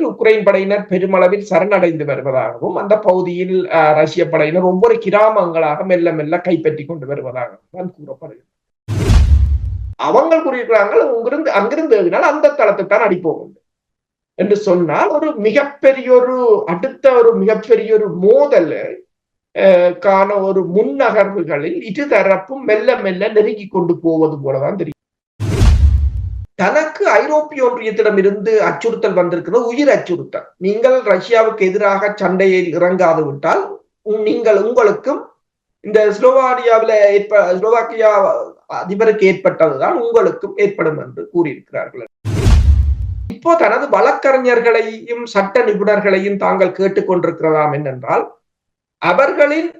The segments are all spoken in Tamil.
பகுதியில் உக்ரைன் படையினர் பெருமளவில் சரணடைந்து வருவதாகவும் அந்த பகுதியில் ரஷ்ய படையினர் ஒவ்வொரு கிராமங்களாக மெல்ல மெல்ல கைப்பற்றி கொண்டு வருவதாகவும் தான் கூறப்படுகிறது. அவங்க கூறியிருக்கிறாங்க அங்கிருந்து அங்கிருந்து அந்த தளத்தை தான் அடிப்போம் என்று சொன்னால் ஒரு மிகப்பெரிய ஒரு அடுத்த ஒரு மிகப்பெரிய ஒரு மோதல் காண ஒரு முன்னகர்வுகளில் இருதரப்பும் மெல்ல மெல்ல நெருங்கி கொண்டு போவது போலதான் தெரியும் தனக்கு ஐரோப்பிய ஒன்றியத்திடம் இருந்து அச்சுறுத்தல் வந்திருக்கிறது உயிர் அச்சுறுத்தல். நீங்கள் ரஷ்யாவுக்கு எதிராக சண்டையில் இறங்காது விட்டால் நீங்கள் உங்களுக்கும் இந்த ஸ்லோவானியாவில ஏற்ப ஸ்லோவாக்கியா அதிபருக்கு ஏற்பட்டதுதான் உங்களுக்கும் ஏற்படும் என்று கூறியிருக்கிறார்கள். இப்போ தனது வழக்கறிஞர்களையும் சட்ட நிபுணர்களையும் தாங்கள் கேட்டுக்கொண்டிருக்கிறதாம் என்னென்றால் அவர்களின்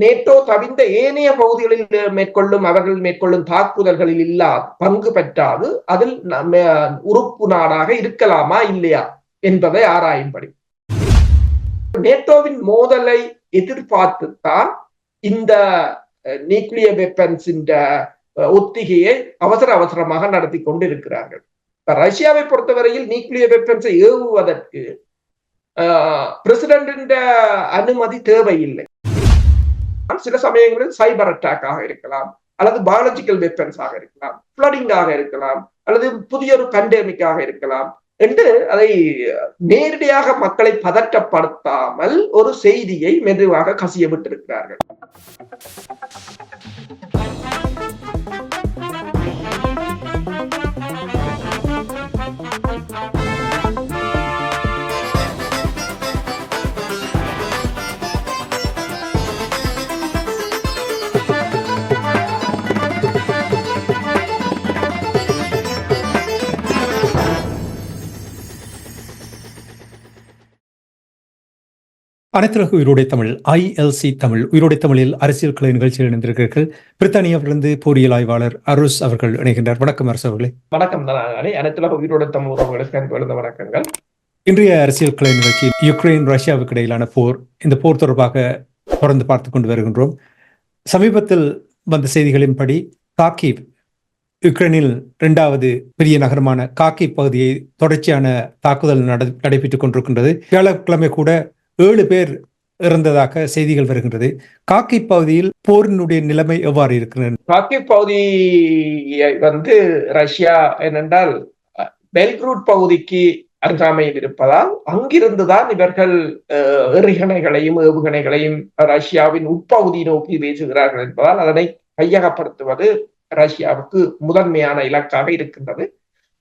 நேட்டோ தவிர்ந்த ஏனைய பகுதிகளில் மேற்கொள்ளும் அவர்கள் மேற்கொள்ளும் தாக்குதல்களில் இல்லா பங்கு பெற்றாது. அதில் உறுப்பு நாடாக இருக்கலாமா இல்லையா என்பதை ஆராயும்படி. நேட்டோவின் மோதலை எதிர்பார்த்துத்தான் இந்த நியூக்ளியர் வெப்பன்ஸ் ஒத்திகையை அவசர அவசரமாக நடத்தி கொண்டு இருக்கிறார்கள் ரஷ்யாவை பொறுத்தவரையில் நியூக்ளியர் வெப்பன்ஸை ஏவுவதற்கு பிரசிடண்டின் அனுமதி தேவையில்லை. சில சமயங்களில் சைபர் அட்டாக்காக இருக்கலாம். அல்லது பயாலஜிக்கல் வெப்பன்ஸாக இருக்கலாம். ஃபிளடிங்காக இருக்கலாம். அல்லது புதிய ஒரு கண்டேமிக்காக இருக்கலாம் என்று அதை நேரடியாக மக்களை பதற்றப்படுத்தாமல் ஒரு செய்தியை மெதுவாக கசிய விட்டிருக்கிறார்கள் அனைத்துலக உயிரோடை தமிழ் ஐஎல்சி தமிழ் உயிரோடை தமிழில் அரசியல் கலை நிகழ்ச்சியில் இணைந்திருக்கிறீர்கள். பிரித்தானியாவிலிருந்து பொறியியல் ஆய்வாளர் அருஸ் அவர்கள் இணைகின்றார். வணக்கம் அரசு அவர்களே. வணக்கம் அனைத்துலக உயிரோடை தமிழ் உறவுகளுக்கு வணக்கங்கள். இன்றைய அரசியல் கலை நிகழ்ச்சி யுக்ரைன் ரஷ்யாவுக்கு இடையிலான போர். இந்த போர் தொடர்பாக தொடர்ந்து பார்த்து கொண்டு வருகின்றோம். சமீபத்தில் வந்த செய்திகளின்படி காக்கிவ் யுக்ரைனில் இரண்டாவது பெரிய நகரமான காக்கி பகுதியை தொடர்ச்சியான தாக்குதல் நடைபெற்றுக் கொண்டிருக்கின்றது. வியாழக்கிழமை கூட ஏழு பேர் இறந்ததாக செய்திகள் வருகின்றது. காக்கி பகுதியில் போரினுடைய நிலைமை எவ்வாறு இருக்கிறது? காக்கி பகுதி வந்து ரஷ்யா என்னென்றால் பெல்க்ரூட் பகுதிக்கு அருகாமையில் இருப்பதால் அங்கிருந்துதான் இவர்கள் எறிகணைகளையும் ஏவுகணைகளையும் ரஷ்யாவின் உட்பகுதி நோக்கி வீசுகிறார்கள் என்பதால் அதனை கையகப்படுத்துவது ரஷ்யாவுக்கு முதன்மையான இலக்காக இருக்கின்றது.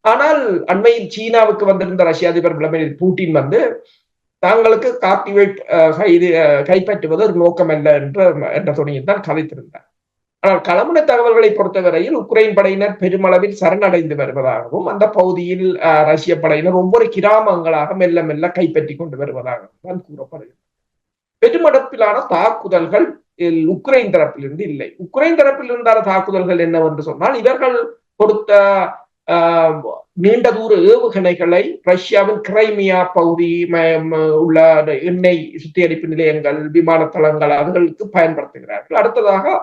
ஆனால் அண்மையில் சீனாவுக்கு வந்திருந்த ரஷ்ய அதிபர் விளம்பரில் பூட்டின் வந்து தாங்களுக்கு காப்பிவேட் கைப்பற்றுவது ஒரு நோக்கமல்ல என்ற என்ற துணையில் தான் கதைத்திருந்தார் ஆனால் களமுனை தகவல்களை பொறுத்தவரையில் உக்ரைன் படையினர் பெருமளவில் சரணடைந்து வருவதாகவும் அந்த பகுதியில் ரஷ்ய படையினர் ஒவ்வொரு கிராமங்களாக மெல்ல மெல்ல கைப்பற்றி கொண்டு வருவதாகவும் தான் கூறப்படுகிறது. பெருமடப்பிலான தாக்குதல்கள் உக்ரைன் தரப்பிலிருந்து இல்லை. உக்ரைன் தரப்பில் இருந்தான தாக்குதல்கள் என்னவென்று சொன்னால் இவர்கள் கொடுத்த நீண்ட தூர ஏவுகணைகளை ரஷ்யாவின் கிரைமியா பகுதி உள்ள எண்ணெய் சுத்திகரிப்பு நிலையங்கள் விமான தளங்கள் அதுகளுக்கு பயன்படுத்துகிறார்கள். அடுத்ததாக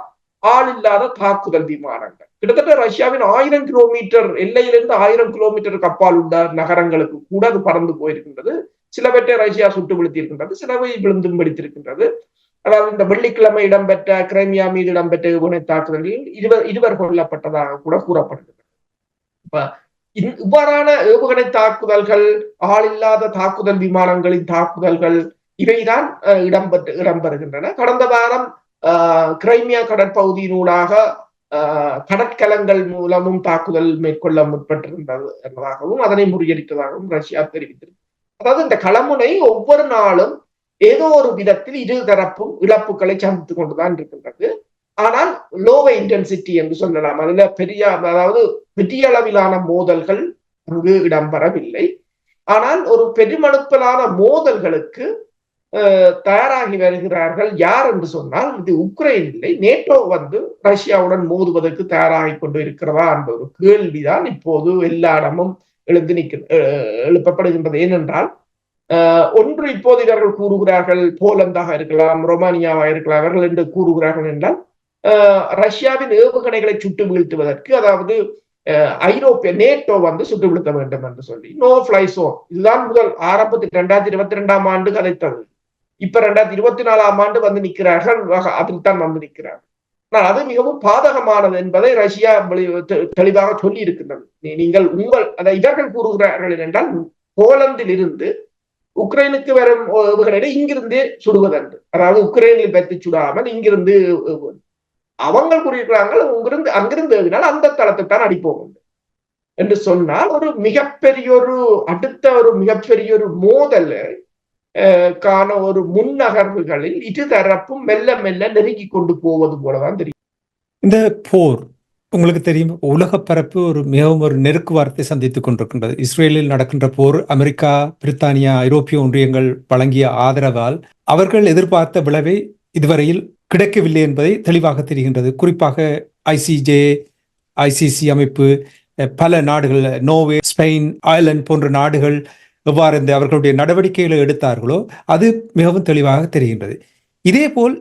ஆள் இல்லாத தாக்குதல் விமானங்கள். கிட்டத்தட்ட ரஷ்யாவின் ஆயிரம் கிலோமீட்டர் எல்லையிலிருந்து ஆயிரம் கிலோமீட்டருக்கு அப்பால் உள்ள நகரங்களுக்கு கூட அது பறந்து போயிருக்கின்றது. சிலவற்றை ரஷ்யா சுட்டு விழுத்திருக்கின்றது சிலவை விழுந்தும் வெடித்திருக்கின்றது. அதாவது இந்த வெள்ளிக்கிழமை இடம்பெற்ற கிரைமியா மீது இடம்பெற்ற ஏவுகணை தாக்குதலில் இருவர் இருவர் கொல்லப்பட்டதாக கூட கூறப்படுகிறது. இவ்வாறான ஏவுகணை தாக்குதல்கள் ஆள் இல்லாத தாக்குதல் விமானங்களின் தாக்குதல்கள் இவைதான் இடம்பெற்று இடம்பெறுகின்றன கடந்த வாரம் கிரைமியா கடற்பகுதியினூடாக கடற்கலங்கள் மூலமும் தாக்குதல் மேற்கொள்ள முற்பட்டிருந்தது என்பதாகவும் அதனை முறியடித்ததாகவும் ரஷ்யா தெரிவித்தது அதாவது இந்த களமுனை ஒவ்வொரு நாளும் ஏதோ ஒரு விதத்தில் இரு தரப்பும் இழப்புகளை சந்தித்துக் கொண்டுதான் இருக்கின்றது. ஆனால் லோவை இன்டென்சிட்டி என்று சொல்லலாம். அதுல பெரிய அதாவது பெரிய அளவிலான மோதல்கள் அங்கு இடம்பெறவில்லை. ஆனால் ஒரு பெருமளப்பிலான மோதல்களுக்கு தயாராகி வருகிறார்கள் யார் என்று சொன்னால் இது உக்ரைன் இல்லை. நேட்டோ வந்து ரஷ்யாவுடன் மோதுவதற்கு தயாராகி கொண்டு இருக்கிறதா என்ற ஒரு கேள்விதான் இப்போது எல்லா இடமும் எழுந்து நிற்க எழுப்பப்படுகின்றது. ஏனென்றால் ஒன்று இப்போது இவர்கள் கூறுகிறார்கள் போலந்தாக இருக்கலாம் ரொமானியாவாக இருக்கலாம் அவர்கள் என்று கூறுகிறார்கள் என்றால் ரஷ்யாவின் ஏவுகணைகளை சுட்டு வீழ்த்துவதற்கு அதாவது ஐரோப்பிய நேட்டோ வந்து சுட்டு வீழ்த்த வேண்டும் என்று சொல்லி. நோ ஃபிளை சோன் இதுதான் முதல். ஆரம்பத்தில் இரண்டாயிரத்தி இருபத்தி ரெண்டாம் ஆண்டு கதைத்தது இப்ப ரெண்டாயிரத்தி இருபத்தி நாலாம் ஆண்டு வந்து நிற்கிறார்கள். அதில் தான் வந்து நிற்கிறார்கள் ஆனால் அது மிகவும் பாதகமானது என்பதை ரஷ்யா தெளிவாக சொல்லி இருக்கின்றது நீங்கள் உங்கள் அதை இவர்கள் கூறுகிறார்கள் என்றால் போலந்தில் இருந்து உக்ரைனுக்கு வரும் ஏவுகணைகளை இங்கிருந்து சுடுவதென்று. அதாவது உக்ரைனில் வைத்து சுடாமல் இங்கிருந்து அவங்க கூறியிருக்கிறாங்க இங்கிருந்து அங்கிருந்து எழுதினால் அந்த தளத்தை தான் அடிப்போம் என்று. சொன்னால் ஒரு மிகப்பெரிய ஒரு அடுத்த ஒரு மிகப்பெரிய ஒரு மோதல் காண ஒரு முன்னகர்வுகளில் இரு தரப்பும் மெல்ல மெல்ல நெருங்கி கொண்டு போவது போலதான் தெரியும். இந்த போர் உங்களுக்கு தெரியும் உலக பரப்பு ஒரு மிகவும் ஒரு நெருக்கு வார்த்தை சந்தித்துக் கொண்டிருக்கின்றது. இஸ்ரேலில் நடக்கின்ற போர் அமெரிக்கா பிரித்தானியா ஐரோப்பிய ஒன்றியங்கள் வழங்கிய ஆதரவால் அவர்கள் எதிர்பார்த்த விளைவை இதுவரையில் கிடைக்கவில்லை என்பதை தெளிவாக தெரிகின்றது. குறிப்பாக ஐசிஜே ஐசிசி அமைப்பு பல நாடுகள் நோவே ஸ்பெயின் அயர்லாந்து போன்ற நாடுகள் எவ்வாறு இந்த அவர்களுடைய நடவடிக்கைகளை எடுத்தார்களோ அது மிகவும் தெளிவாக தெரிகின்றது. இதே போல்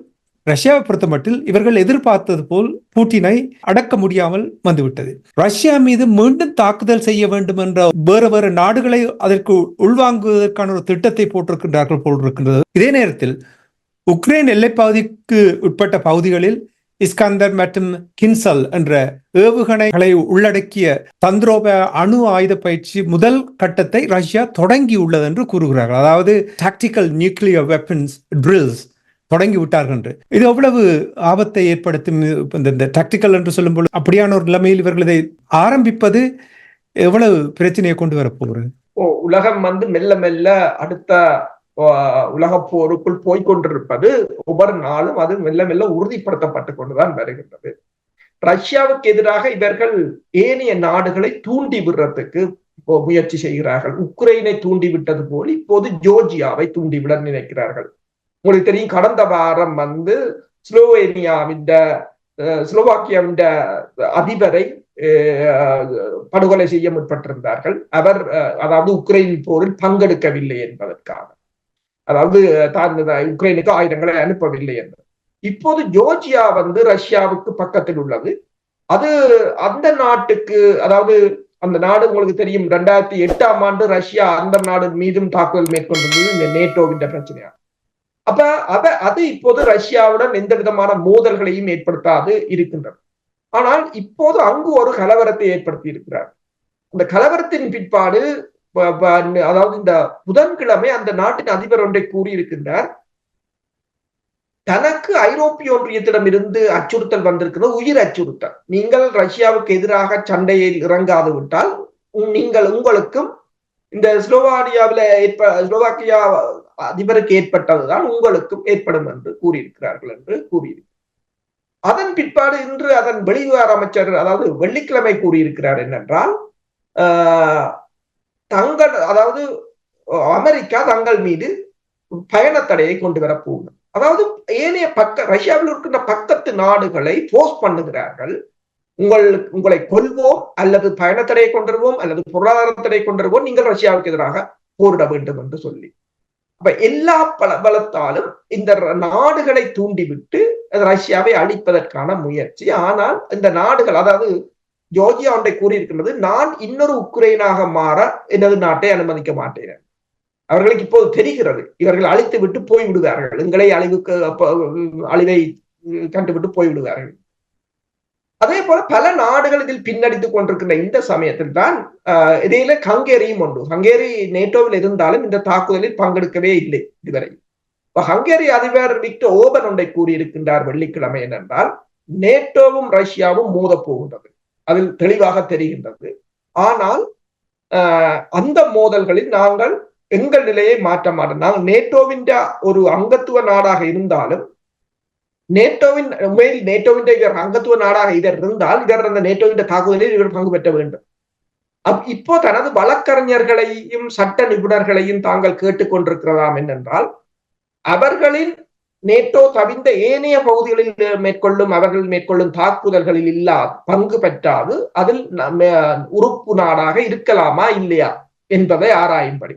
ரஷ்யாவை பொறுத்த மட்டில் இவர்கள் எதிர்பார்த்தது போல் பூட்டினை அடக்க முடியாமல் வந்துவிட்டது. ரஷ்யா மீது மீண்டும் தாக்குதல் செய்ய வேண்டும் என்ற வேறு வேறு நாடுகளை அதற்கு உள்வாங்குவதற்கான ஒரு திட்டத்தை போட்டிருக்கின்றார்கள் போல் இருக்கின்றது. இதே நேரத்தில் உக்ரைன் எல்லைப்பகுதிக்கு உட்பட்ட பகுதிகளில் இஸ்கந்தர் மற்றும் கின்சல் என்ற ஏவுகணைகளை உள்ளடக்கிய தந்திரோப அணு ஆயுத பயிற்சி முதல் கட்டத்தை ரஷ்யா தொடங்கி உள்ளது என்று கூறுகிறார்கள். அதாவது டாக்டிக்கல் நியூக்ளியர் வெப்பன்ஸ் ட்ரில்ஸ் தொடங்கி விட்டார்கள் என்று. இது எவ்வளவு ஆபத்தை ஏற்படுத்தும்? இந்த டாக்டிக்கல் என்று சொல்லும்போது அப்படியான ஒரு நிலைமையில் இவர்கள் இதை ஆரம்பிப்பது எவ்வளவு பிரச்சனையை கொண்டு வரப்போகிறது உலகம் வந்து மெல்ல மெல்ல அடுத்த உலக போருக்குள் போய்கொண்டிருப்பது ஒவ்வொரு நாளும் அது மெல்ல மெல்ல உறுதிப்படுத்தப்பட்டு கொண்டுதான் வருகின்றது. ரஷ்யாவுக்கு எதிராக இவர்கள் ஏனைய நாடுகளை தூண்டி விடுறதுக்கு முயற்சி செய்கிறார்கள். உக்ரைனை தூண்டி விட்டது போல் இப்போது ஜோர்ஜியாவை தூண்டிவிட நினைக்கிறார்கள். உங்களுக்கு தெரியும் கடந்த வாரம் வந்து ஸ்லோவேனியாவின் ஸ்லோவாக்கியாவின் அதிபரை படுகொலை செய்ய முற்பட்டிருந்தார்கள். அவர் அதாவது உக்ரைன் போரில் பங்கெடுக்கவில்லை என்பதற்காக. அதாவது தான் உக்ரைனுக்கு ஆயுதங்களை அனுப்பவில்லை என்று. இப்போது ஜோர்ஜியா வந்து ரஷ்யாவுக்கு பக்கத்தில் உள்ளது. அது அந்த நாட்டுக்கு அதாவது அந்த நாடு உங்களுக்கு தெரியும் ரெண்டாயிரத்தி எட்டாம் ஆண்டு ரஷ்யா அந்த நாடு மீதும் தாக்குதல் மேற்கொண்டது இந்த நேட்டோவின் பிரச்சனையா அப்ப அத அது இப்போது ரஷ்யாவுடன் எந்த விதமான மோதல்களையும் ஏற்படுத்தாது இருக்கின்றது. ஆனால் இப்போது அங்கு ஒரு கலவரத்தை ஏற்படுத்தி இருக்கிறார். அந்த கலவரத்தின் பிற்பாடு அதாவது இந்த புதன்கிழமை அந்த நாட்டின் அதிபர் ஒன்றை கூறியிருக்கின்றார். தனக்கு ஐரோப்பிய ஒன்றியத்திடம் இருந்து அச்சுறுத்தல் வந்திருக்கிறது உயிர் அச்சுறுத்தல். நீங்கள் ரஷ்யாவுக்கு எதிராக சண்டையில் இறங்காது விட்டால் நீங்கள் உங்களுக்கும் இந்த ஸ்லோவானியாவில ஏற்ப ஸ்லோவாக்கியா அதிபருக்கு ஏற்பட்டதுதான் உங்களுக்கும் ஏற்படும் என்று கூறியிருக்கிறார்கள் என்று கூறியிருக்கிறார். அதன் பிற்பாடு இன்று அதன் வெளிவிவகார அமைச்சர் அதாவது வெள்ளிக்கிழமை கூறியிருக்கிறார் என்னென்றால் தங்கள் அதாவது அமெரிக்கா தங்கள் மீது பயணத்தடையை கொண்டு வரப்போகும் அதாவது ஏனைய பக்க ரஷ்யாவில் இருக்கின்ற பக்கத்து நாடுகளை போஸ்ட் பண்ணுகிறார்கள். உங்கள் உங்களை கொள்வோம் அல்லது பயணத்தடையை கொண்டுருவோம் அல்லது பொருளாதார தடை கொண்டுருவோம் நீங்கள் ரஷ்யாவுக்கு எதிராக போரிட வேண்டும் என்று சொல்லி. அப்ப எல்லா பல பலத்தாலும் இந்த நாடுகளை தூண்டிவிட்டு ரஷ்யாவை அழிப்பதற்கான முயற்சி. ஆனால் இந்த நாடுகள் அதாவது ஜோர்ஜியா ஒன்றை கூறியிருக்கின்றது நான் இன்னொரு உக்ரைனாக மாற எனது நாட்டை அனுமதிக்க மாட்டேன். அவர்களுக்கு இப்போது தெரிகிறது இவர்கள் அழித்து விட்டு போய் விடுவார்கள். எங்களை அழிவுக்கு அழிவை கண்டுவிட்டு போய் விடுவார்கள். அதே போல பல நாடுகள் இதில் பின்னடித்துக் கொண்டிருக்கின்ற இந்த சமயத்தில் தான் இதில ஹங்கேரியும் உண்டு. ஹங்கேரி நேட்டோவில் இருந்தாலும் இந்த தாக்குதலில் பங்கெடுக்கவே இல்லை இதுவரை. ஹங்கேரி அதிபர் விக்டர் ஓபன் ஒன்றை கூறியிருக்கின்றார் வெள்ளிக்கிழமை என்னென்றால் நேட்டோவும் ரஷ்யாவும் மோத போகின்றது. அதில் தெளிவாக தெரிகின்றது. ஆனால் அந்த மோதல்களில் நாங்கள் எங்கள் நிலையை மாற்ற மாட்டோம். நாங்கள் நேட்டோவின் ஒரு அங்கத்துவ நாடாக இருந்தாலும் நேட்டோவின் உண்மையில் நேட்டோவின் இவர் அங்கத்துவ நாடாக இதர் இருந்தால் இதர் அந்த நேட்டோவின் தாக்குதலில் இவர் பங்கு பெற்ற வேண்டும். இப்போ தனது வழக்கறிஞர்களையும் சட்ட நிபுணர்களையும் தாங்கள் கேட்டுக்கொண்டிருக்கிறதாம் என்னென்றால் அவர்களின் நேட்டோ தவிர்ந்த ஏனைய பகுதிகளில் மேற்கொள்ளும் அவர்கள் மேற்கொள்ளும் தாக்குதல்களில் இல்லா பங்கு பெற்றாது. அதில் உறுப்பு நாடாக இருக்கலாமா இல்லையா என்பதை ஆராயும்படி.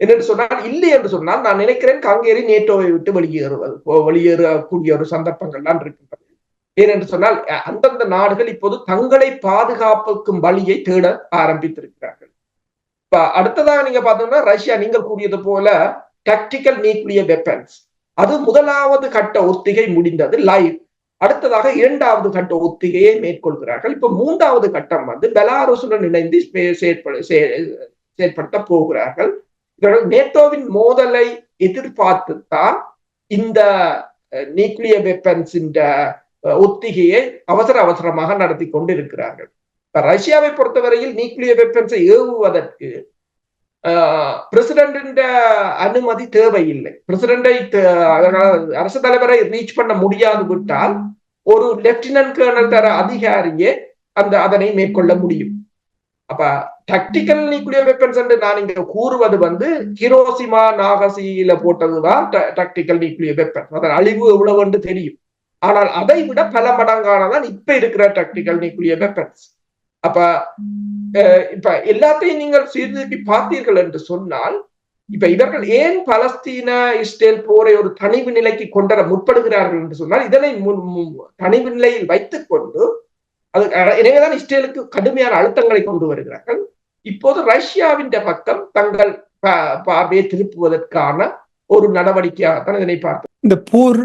என்று சொன்னால் இல்லை என்று சொன்னால் நான் நினைக்கிறேன் காங்கேரி நேட்டோவை விட்டு வெளியேறுவது வெளியேறக்கூடிய ஒரு சந்தர்ப்பங்கள் தான் இருக்கின்றது. ஏனென்று சொன்னால் அந்தந்த நாடுகள் இப்போது தங்களை பாதுகாப்புக்கும் வழியை தேட ஆரம்பித்திருக்கிறார்கள். இப்ப அடுத்ததாக நீங்க பார்த்தோம்னா ரஷ்யா நீங்கள் கூறியது போல டாக்டிக்கல் நியூக்ளியர் வெப்பன்ஸ் அது முதலாவது கட்ட ஒத்திகை முடிந்தது லைவ் அடுத்ததாக இரண்டாவது கட்ட ஒத்திகையை மேற்கொள்கிறார்கள். இப்ப மூன்றாவது கட்டம் வந்து பெலாரசுடன் இணைந்து செயற்படுத்த போகிறார்கள். இவர்கள் நேட்டோவின் மோதலை எதிர்பார்த்துத்தான் இந்த நியூக்ளியர் வெப்பன்ஸ் இந்த ஒத்திகையை அவசர அவசரமாக நடத்தி கொண்டிருக்கிறார்கள். இப்ப ரஷ்யாவை பொறுத்தவரையில் நியூக்ளியர் வெப்பன்ஸை ஏவுவதற்கு பிரசிடென்ட் அனுமதி தேவையில்லை. பிரசிடண்டை அரசு தலைவரை ரீச் பண்ண முடியாது விட்டால் ஒரு லெப்டினன்ட் கேர்னல் தர அதிகாரியே அந்த அதனை மேற்கொள்ள முடியும். அப்ப டாக்டிக்கல் நியூக்ளியர் வெப்பன்ஸ் என்று நான் இங்க கூறுவது வந்து ஹிரோசிமா நாகசியில போட்டதுதான் டாக்டிக்கல் நியூக்ளியர் வெப்பன் அதன் அழிவு எவ்வளவு என்று தெரியும். ஆனால் அதை விட பல மடங்கானதான் இப்ப இருக்கிற டாக்டிக்கல் நியூக்ளியர் வெப்பன்ஸ் அப்ப இப்ப எல்லாத்தையும் நீங்கள் சீர்தூக்கி பார்த்தீர்கள் என்று சொன்னால் இப்ப இவர்கள் ஏன் பலஸ்தீன இஸ்ரேல் போரை ஒரு தனிவு நிலைக்கு கொண்டர முற்படுகிறார்கள் என்று சொன்னால் இதனை தனிவு நிலையில் வைத்துக் கொண்டு அது எனவேதான் இஸ்ரேலுக்கு கடுமையான அழுத்தங்களை கொண்டு வருகிறார்கள். இப்போது ரஷ்யாவின் பக்கம் தங்கள் பார்வையை திருப்புவதற்கான ஒரு நடவடிக்கையாகத்தான் இதனை பார்த்து இந்த போர்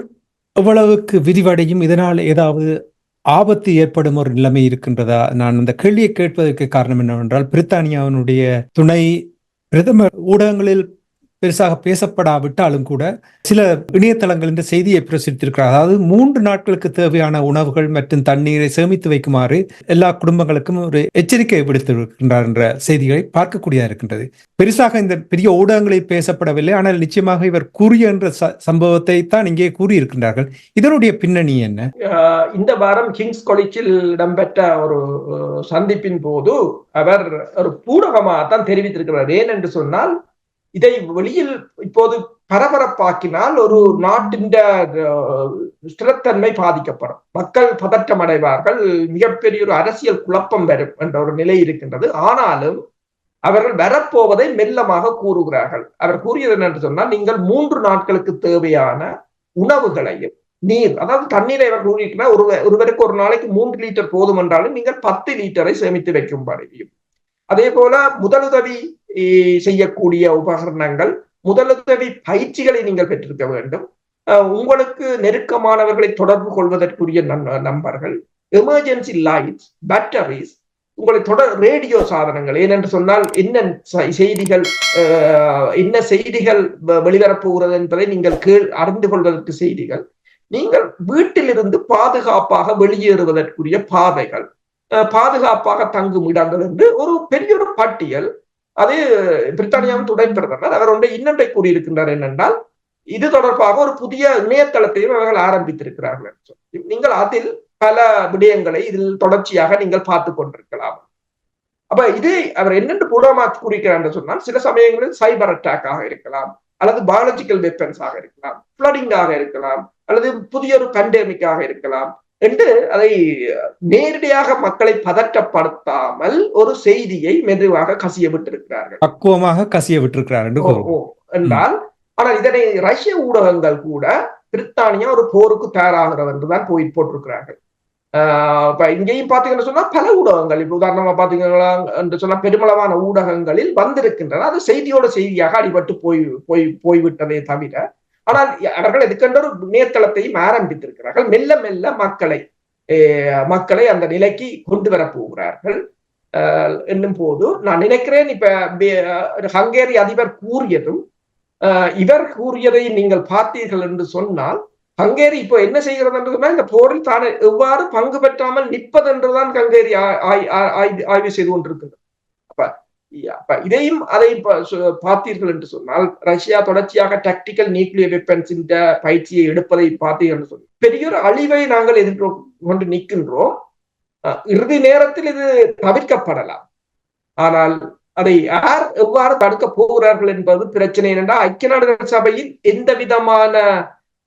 எவ்வளவுக்கு விரிவடையும்? இதனால் ஏதாவது ஆபத்து ஏற்படும் ஒரு நிலைமை இருக்கின்றதா? நான் அந்த கேள்வியை கேட்பதற்கு காரணம் என்னவென்றால் பிரித்தானியாவினுடைய துணை பிரதமர் ஊடகங்களில் பெருசாக பேசப்படாவிட்டாலும் கூட சில இணையதளங்கள் இந்த செய்தியை பிரசுரித்திருக்கிறார். அதாவது மூன்று நாட்களுக்கு தேவையான உணவுகள் மற்றும் தண்ணீரை சேமித்து வைக்குமாறு எல்லா குடும்பங்களுக்கும் ஒரு எச்சரிக்கை விடுத்திருக்கின்றார் என்ற செய்திகளை பார்க்கக்கூடியதாக இருக்கின்றது. பெருசாக இந்த பெரிய ஊடகங்களில் பேசப்படவில்லை. ஆனால் நிச்சயமாக இவர் கூறிய என்ற ச- சம்பவத்தை தான் இங்கே கூறியிருக்கின்றார்கள். இதனுடைய பின்னணி என்ன? இந்த வாரம் கிங்ஸ் காலேஜில் இடம்பெற்ற ஒரு சந்திப்பின் போது அவர் ஒரு பூரகமாக தான் தெரிவித்திருக்கிறார். ஏன் என்று சொன்னால் இதை வெளியில் இப்போது பரபரப்பாக்கினால் ஒரு நாட்டின் ஸ்திரத்தன்மை பாதிக்கப்படும். மக்கள் பதற்றம் அடைவார்கள் மிகப்பெரிய ஒரு அரசியல் குழப்பம் வரும் என்ற ஒரு நிலை இருக்கின்றது. ஆனாலும் அவர்கள் வரப்போவதை மெல்லமாக கூறுகிறார்கள். அவர் கூறியது என்னென்று சொன்னால் நீங்கள் மூன்று நாட்களுக்கு தேவையான உணவுகளையும் நீர் அதாவது தண்ணீரை அவர் கூறியிருக்கிறார். ஒரு ஒருவருக்கு ஒரு நாளைக்கு மூன்று லிட்டர் போதும் என்றாலும் நீங்கள் பத்து லிட்டரை சேமித்து வைக்கும் முடியும் அதே போல முதலுதவி செய்யக்கூடிய உபகரணங்கள். முதலுதவி பயிற்சிகளை நீங்கள் பெற்றிருக்க வேண்டும். உங்களுக்கு நெருக்கமானவர்களை தொடர்பு கொள்வதற்குரிய நண்- நம்பர்கள் எமர்ஜென்சி லைட்ஸ் பேட்டரிஸ் உங்களை தொடர் ரேடியோ சாதனங்கள். ஏனென்று சொன்னால் என்ன செய்திகள் என்ன செய்திகள் வெளிவரப்போகிறது என்பதை நீங்கள் கீழ் அறிந்து கொள்வதற்கு செய்திகள். நீங்கள் வீட்டிலிருந்து பாதுகாப்பாக வெளியேறுவதற்குரிய பாதைகள். அஹ், பாதுகாப்பாக தங்கும் இடங்கள் என்று ஒரு பெரிய ஒரு பட்டியல். அது பிரித்தானியாவின் துணை பிரதமர். அவர் ஒன்றை இன்னொன்றை கூறியிருக்கின்றார் என்னென்றால் இது தொடர்பாக ஒரு புதிய இணையதளத்தையும் அவர்கள் ஆரம்பித்திருக்கிறார்கள். நீங்கள் அதில் பல விடயங்களை இதில் தொடர்ச்சியாக நீங்கள் பார்த்து கொண்டிருக்கலாம். அப்ப இது அவர் என்னென்று பூர்வமா கூறுகிறார் என்று சொன்னால் சில சமயங்களில் சைபர் அட்டாக்காக இருக்கலாம் அல்லது பயாலஜிக்கல் வெப்பன்ஸாக இருக்கலாம் ஃபிளடிங்காக இருக்கலாம் அல்லது புதிய ஒரு பண்டேமிக்காக இருக்கலாம். என்று அதை நேரடியாக மக்களை பதற்றப்படுத்தாமல் ஒரு செய்தியை மெதுவாக கசிய விட்டிருக்கிறார்கள் பக்குவமாக கசிய விட்டிருக்கிறார் என்று ஓ, கூறுவோம். ஓ, என்றால் ஆனால் இதனை ரஷ்ய ஊடகங்கள் கூட பிரித்தானியா ஒரு போருக்கு தயாராகிறது என்றுதான் போய் போட்டிருக்கிறார்கள். ஆஹ் இப்ப இங்கேயும் பாத்தீங்கன்னு சொன்னா பல ஊடகங்கள் இப்ப உதாரணமா பாத்தீங்கன்னா என்று சொன்னா பெருமளவான ஊடகங்களில் வந்திருக்கின்றன. அது செய்தியோட செய்தியாக அடிபட்டு போய் போய் போய்விட்டதே தவிர ஆனால் அவர்கள் எதுக்கென்ற ஒரு இணையதளத்தையும் ஆரம்பித்திருக்கிறார்கள். மெல்ல மெல்ல மக்களை அஹ் மக்களை அந்த நிலைக்கு கொண்டு வர போகிறார்கள். என்னும் போது நான் நினைக்கிறேன் இப்ப ஹங்கேரி அதிபர் கூறியதும் இவர் கூறியதை நீங்கள் பார்த்தீர்கள் என்று சொன்னால் ஹங்கேரி இப்போ என்ன செய்கிறது என்று இந்த போரில் தான் எவ்வாறு பங்கு பெற்றாமல் நிற்பது என்றுதான் ஹங்கேரி ஆய்- ஆய்- ஆய்வு- செய்து கொண்டிருக்கிறது. இதையும் அதை பார்த்தீர்கள் என்று சொன்னால் ரஷ்யா தொடர்ச்சியாக டாக்டிக்கல் நியூக்ளியர் வெப்பன்ஸ் இந்த பயிற்சியை எடுப்பதை பார்த்தீர்கள் என்று சொன்னால் பெரிய ஒரு அழிவை நாங்கள் எதிர்கொண்டு நிற்கின்றோம். இறுதி நேரத்தில் இது தவிர்க்கப்படலாம். ஆனால் அதை யார் எவ்வாறு தடுக்க போகிறார்கள் என்பது பிரச்சனை என்றால் ஐக்கிய நாடுகள் சபையில் எந்த விதமான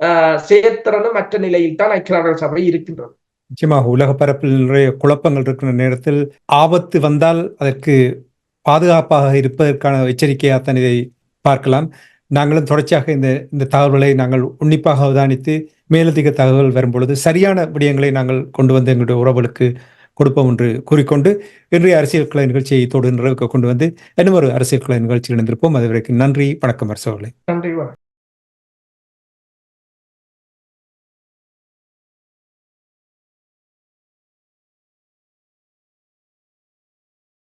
அஹ், செயற்திறனும் மற்ற நிலையில் தான் ஐக்கிய நாடுகள் சபை இருக்கின்றது. நிச்சயமாக உலக பரப்பில் நிறைய குழப்பங்கள் இருக்கிற நேரத்தில் ஆபத்து வந்தால் அதற்கு பாதுகாப்பாக இருப்பதற்கான எச்சரிக்கையாகத்தான் இதை பார்க்கலாம். நாங்களும் தொடர்ச்சியாக இந்த இந்த தகவல்களை நாங்கள் உன்னிப்பாக அவதானித்து மேலதிக தகவல் வரும்பொழுது சரியான விடயங்களை நாங்கள் கொண்டு வந்து எங்களுடைய உறவுகளுக்கு கொடுப்போம் என்று கூறிக்கொண்டு இன்றைய அரசியல் கலை நிகழ்ச்சியை இதோடு நிறைவுக்கு கொண்டு வந்து இன்னும் ஒரு அரசியல் கலை நிகழ்ச்சியில் இணைந்திருப்போம். அதுவரைக்கும் நன்றி வணக்கம் அரசவர்களை. நன்றி